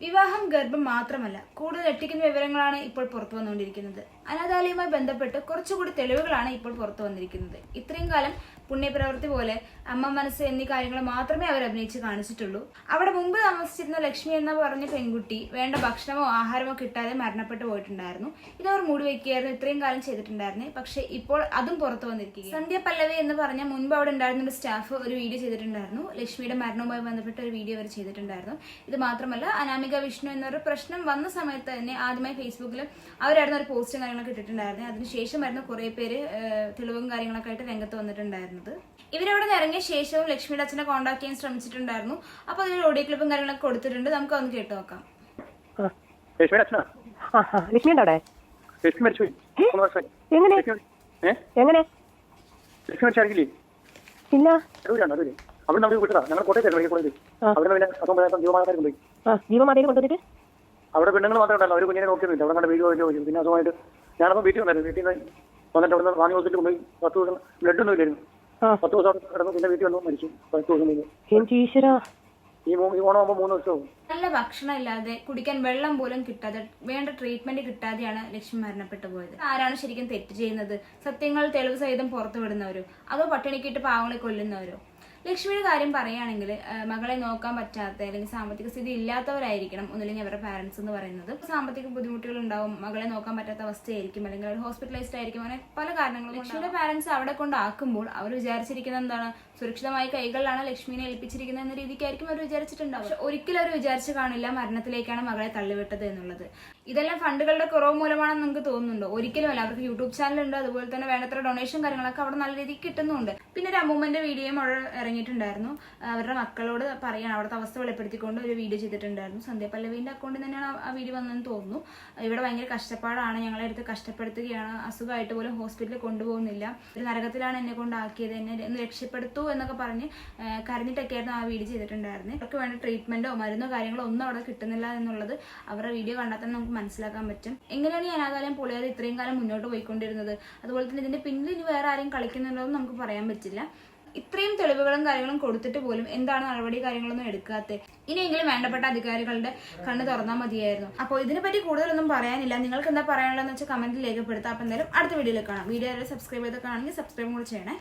വിവാഹം ഗർഭം മാത്രമല്ല. കൂടുതൽ ഞെട്ടിക്കുന്ന വിവരങ്ങളാണ് ഇപ്പോൾ പുറത്തു വന്നുകൊണ്ടിരിക്കുന്നത് അനാഥാലയവുമായി ബന്ധപ്പെട്ട് കുറച്ചുകൂടി തെളിവുകളാണ് ഇപ്പോൾ പുറത്തു വന്നിരിക്കുന്നത്. ഇത്രയും കാലം പുണ്യപ്രവൃത്തി പോലെ അമ്മ മനസ്സ് എന്നീ കാര്യങ്ങൾ മാത്രമേ അവർ അഭിനയിച്ച് കാണിച്ചിട്ടുള്ളൂ. അവിടെ മുമ്പ് താമസിച്ചിരുന്ന ലക്ഷ്മി എന്ന പറഞ്ഞ പെൺകുട്ടി വേണ്ട ഭക്ഷണമോ ആഹാരമോ കിട്ടാതെ മരണപ്പെട്ടു പോയിട്ടുണ്ടായിരുന്നു. ഇത് അവർ മൂടി വയ്ക്കുകയായിരുന്നു ഇത്രയും കാലം ചെയ്തിട്ടുണ്ടായിരുന്നേ. പക്ഷെ ഇപ്പോൾ അതും പുറത്തു വന്നിരിക്കുക സന്ധ്യ പല്ലവി എന്ന് പറഞ്ഞ മുൻപ് അവിടെ ഉണ്ടായിരുന്ന ഒരു സ്റ്റാഫ് ഒരു വീഡിയോ ചെയ്തിട്ടുണ്ടായിരുന്നു. ലക്ഷ്മിയുടെ മരണവുമായി ബന്ധപ്പെട്ട ഒരു വീഡിയോ അവർ ചെയ്തിട്ടുണ്ടായിരുന്നു. ഇത് മാത്രമല്ല അനാമിക വിഷ്ണു എന്നൊരു പ്രശ്നം വന്ന സമയത്ത് തന്നെ ആദ്യമായി ഫേസ്ബുക്കിൽ അവരായിരുന്നു ഒരു പോസ്റ്റും കാര്യങ്ങളൊക്കെ ഇട്ടിട്ടുണ്ടായിരുന്നത് അതിനുശേഷമായിരുന്നു കുറേ പേര് തെളിവും കാര്യങ്ങളൊക്കെ ആയിട്ട് രംഗത്ത് വന്നിട്ടുണ്ടായിരുന്നത്. ഇവരവിടെ നിന്ന് ഇറങ്ങിയ ശേഷവും ലക്ഷ്മിയുടെ അച്ഛനെ കോൺടാക്ട് ചെയ്യാൻ ശ്രമിച്ചിട്ടുണ്ടായിരുന്നു. അപ്പൊ അതിൽ ഓഡിയോ ക്ലിപ്പും കാര്യങ്ങളൊക്കെ കൊടുത്തിട്ടുണ്ട്. നമുക്ക് അതൊന്ന് കേട്ട് നോക്കാം. ലക്ഷ്മിയുടെ അവിടെ എങ്ങനെ? എങ്ങനെ? ഇല്ല. ഞങ്ങൾ മെഡിക്കൽ കോളേജ് പിന്നെ കൊണ്ടുപോയി. കൊണ്ടുവന്നിട്ട്? അവിടെ പെണ്ണുങ്ങൾ മാത്രമേ ഉണ്ടല്ലോ അവർ കുഞ്ഞിനെ നോക്കിയൊന്നുമില്ല. അവിടെ കണ്ട വീഡിയോ വീഡിയോ പിന്നെ അതുമായിട്ട് ഞാനപ്പോൾ വീട്ടിൽ വന്നായിരുന്നു. വീട്ടിൽ നിന്ന് വന്നിട്ട് അവിടെ നിന്ന് റാണി ഹോസ്പിറ്റലിൽ കൊണ്ടുപോയി പത്ത് ദിവസം ബ്ലഡ് ഒന്നും ഇല്ലായിരുന്നു. പത്ത് ദിവസം അവിടെ കിടന്നു പിന്നെ വീട്ടിൽ വന്നു മരിച്ചു. പത്ത് ദിവസം കഴിഞ്ഞു. ഈശ്വര? നല്ല ഭക്ഷണം ഇല്ലാതെ കുടിക്കാൻ വെള്ളം പോലും കിട്ടാതെ വേണ്ട ട്രീറ്റ്മെന്റ് കിട്ടാതെയാണ് ലക്ഷ്മി മരണപ്പെട്ടു പോയത്. ആരാണ് ശരിക്കും തെറ്റ് ചെയ്യുന്നത്? സത്യങ്ങൾ തെളിവ് സഹിതം പുറത്തു വിടുന്നവരോ അതോ പട്ടിണിക്കിട്ട് പാവങ്ങളെ കൊല്ലുന്നവരോ? ലക്ഷ്മിയുടെ കാര്യം പറയുകയാണെങ്കിൽ മകളെ നോക്കാൻ പറ്റാത്ത അല്ലെങ്കിൽ സാമ്പത്തിക സ്ഥിതി ഇല്ലാത്തവരായിരിക്കണം ഒന്നില്ലെങ്കിൽ അവരുടെ പാരന്റ്സ് എന്ന് പറയുന്നത്. സാമ്പത്തിക ബുദ്ധിമുട്ടുകൾ ഉണ്ടാവും മകളെ നോക്കാൻ പറ്റാത്ത അവസ്ഥയായിരിക്കും അല്ലെങ്കിൽ അവർ ഹോസ്പിറ്റലൈസ്ഡ് ആയിരിക്കും അങ്ങനെ പല കാരണങ്ങളും ലക്ഷ്മിയുടെ പാരന്റ്സ് അവിടെ കൊണ്ടാക്കുമ്പോൾ അവർ വിചാരിച്ചിരിക്കുന്നത് എന്താണ്? സുരക്ഷിതമായ കൈകളിലാണ് ലക്ഷ്മിനെ ഏൽപ്പിച്ചിരിക്കുന്നത് എന്ന രീതിക്കായിരിക്കും അവർ വിചാരിച്ചിട്ടുണ്ടാവും പക്ഷെ ഒരിക്കലും അവർ വിചാരിച്ചു കാണില്ല മരണത്തിലേക്കാണ് മകളെ തള്ളിവിട്ടത് എന്നുള്ളത്. ഇതെല്ലാം ഫണ്ടുകളുടെ കുറവ് മൂലമാണെന്ന് നിങ്ങൾക്ക് തോന്നുന്നുണ്ടോ? ഒരിക്കലും അല്ല. അവർക്ക് യൂട്യൂബ് ചാനൽ ഉണ്ട് അതുപോലെ തന്നെ വേണ്ടത്ര ഡൊണേഷൻ കാര്യങ്ങളൊക്കെ അവിടെ നല്ല രീതിക്ക് കിട്ടുന്നുണ്ട്. പിന്നെ ഒരു അമ്മൂമ്മന്റെ വീഡിയോയും അവിടെ ഇറങ്ങിയിട്ടുണ്ടായിരുന്നു അവരുടെ മക്കളോട് പറയാൻ അവിടുത്തെ അവസ്ഥ വെളിപ്പെടുത്തിക്കൊണ്ട് ഒരു വീഡിയോ ചെയ്തിട്ടുണ്ടായിരുന്നു. സന്ധ്യ പല്ലവീന്റെ അക്കൗണ്ടിൽ തന്നെയാണ് ആ- വീഡിയോ വന്നതെന്ന് തോന്നുന്നു. ഇവിടെ ഭയങ്കര കഷ്ടപ്പാടാണ് ഞങ്ങളെ അടുത്ത് കഷ്ടപ്പെടുത്തുകയാണ്. അസുഖമായിട്ട് പോലും ഹോസ്പിറ്റലിൽ കൊണ്ടുപോകുന്നില്ല. ഒരു നരകത്തിലാണ് എന്നെ കൊണ്ടാക്കിയത് എന്നെ ഒന്ന് രക്ഷപ്പെടുത്തൂ എന്നൊക്കെ പറഞ്ഞ് കരഞ്ഞിട്ടൊക്കെയായിരുന്നു ആ വീഡിയോ ചെയ്തിട്ടുണ്ടായിരുന്നത് അവർക്ക് വേണ്ട ട്രീറ്റ്മെന്റോ മരുന്നോ കാര്യങ്ങളോ ഒന്നും അവിടെ കിട്ടുന്നില്ല എന്നുള്ളത് അവരുടെ വീഡിയോ കണ്ടാൽ തന്നെ നമുക്ക് മനസ്സിലാക്കാൻ പറ്റും. എങ്ങനെയാണ് ഈ അനാഥാലയം പൊളിയാതെ ഇത്രയും കാലം മുന്നോട്ട് പോയിക്കൊണ്ടിരുന്നത്? അതുപോലെ തന്നെ ഇതിന്റെ പിന്നിൽ ഇനി വേറെ ആരെയും കളിക്കുന്നുണ്ടോ എന്ന് നമുക്ക് പറയാൻ പറ്റില്ല. ഇത്രയും തെളിവുകളും കാര്യങ്ങളും കൊടുത്തിട്ട് പോലും എന്താണ് നടപടി കാര്യങ്ങളൊന്നും എടുക്കാത്ത? ഇനിയെങ്കിലും വേണ്ടപ്പെട്ട അധികാരികളുടെ കണ്ണ് തുറന്നാൽ മതിയായിരുന്നു. അപ്പോൾ ഇതിനെപ്പറ്റി കൂടുതലൊന്നും പറയാനില്ല. നിങ്ങൾക്ക് എന്താ പറയാനുള്ളതെന്ന് വെച്ചാൽ കമന്റിൽ രേഖപ്പെടുത്താം. അപ്പോൾ എന്തായാലും അടുത്ത വീഡിയോയിൽ കാണാം. വീഡിയോ സബ്സ്ക്രൈബ് ചെയ്തൊക്കെ ആണെങ്കിൽ സബ്സ്ക്രൈബ് കൂടെ ചെയ്യണേ.